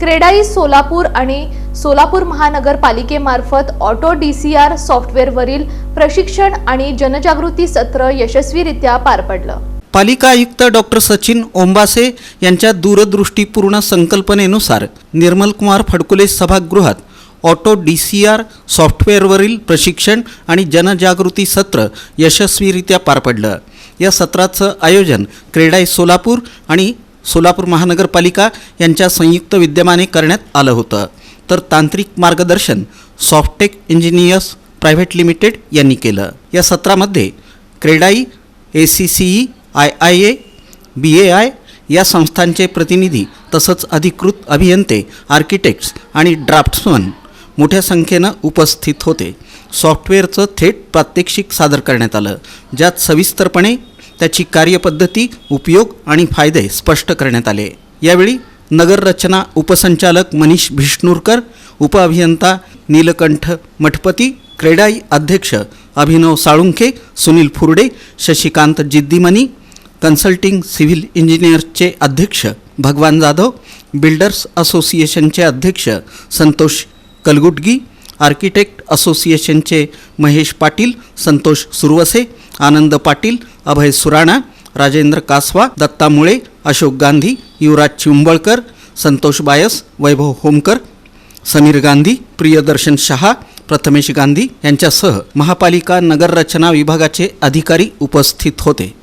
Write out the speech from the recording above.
क्रेडाई सोलापूर आणि सोलापूर महानगरपालिकेमार्फत auto D C R सॉफ्टवेअरवरील प्रशिक्षण आणि जनजागृती सत्र यशस्वीरित्या पार पडलं. पालिका आयुक्त डॉक्टर सचिन ओंबासे यांच्या दूरदृष्टीपूर्ण संकल्पनेनुसार निर्मलकुमार फडकुले सभागृहात ऑटो डी सी आर सॉफ्टवेअरवरील प्रशिक्षण आणि जनजागृती सत्र यशस्वीरित्या पार पडलं. या सत्राचं आयोजन क्रेडाई सोलापूर आणि सोलापूर महानगरपालिका यांच्या संयुक्त विद्यमाने करण्यात आलं होतं. तर तांत्रिक मार्गदर्शन सॉफ्टेक इंजिनियर्स प्रायव्हेट लिमिटेड यांनी केलं. या सत्रामध्ये CREDAI A C C E I I A B A I या संस्थांचे प्रतिनिधी तसंच अधिकृत अभियंते आर्किटेक्ट्स आणि ड्राफ्ट्समन मोठ्या संख्येनं उपस्थित होते. सॉफ्टवेअरचं थेट प्रात्यक्षिक सादर करण्यात आलं ज्यात सविस्तरपणे त्याची कार्यपद्धती उपयोग आणि फायदे स्पष्ट करण्यात आले. यावेळी नगररचना उपसंचालक मनीष भिष्णूरकर उपअभियंता नीलकंठ मठपती क्रेडाई अध्यक्ष अभिनव साळुंखे सुनील फुरडे शशिकांत जिद्दीमनी कन्सल्टिंग सिव्हिल इंजिनियर्सचे अध्यक्ष भगवान जाधव बिल्डर्स असोसिएशनचे अध्यक्ष संतोष कलगुटगी आर्किटेक्ट असोसिएशनचे महेश पाटील संतोष सुरवसे आनंद पाटील अभय सुराणा राजेंद्र कासवा दत्ता मुळे अशोक गांधी युवराज चिंबळकर संतोष बायस वैभव होमकर समीर गांधी प्रियदर्शन शहा प्रथमेश गांधी यांच्यासह महापालिका नगररचना विभागाचे अधिकारी उपस्थित होते.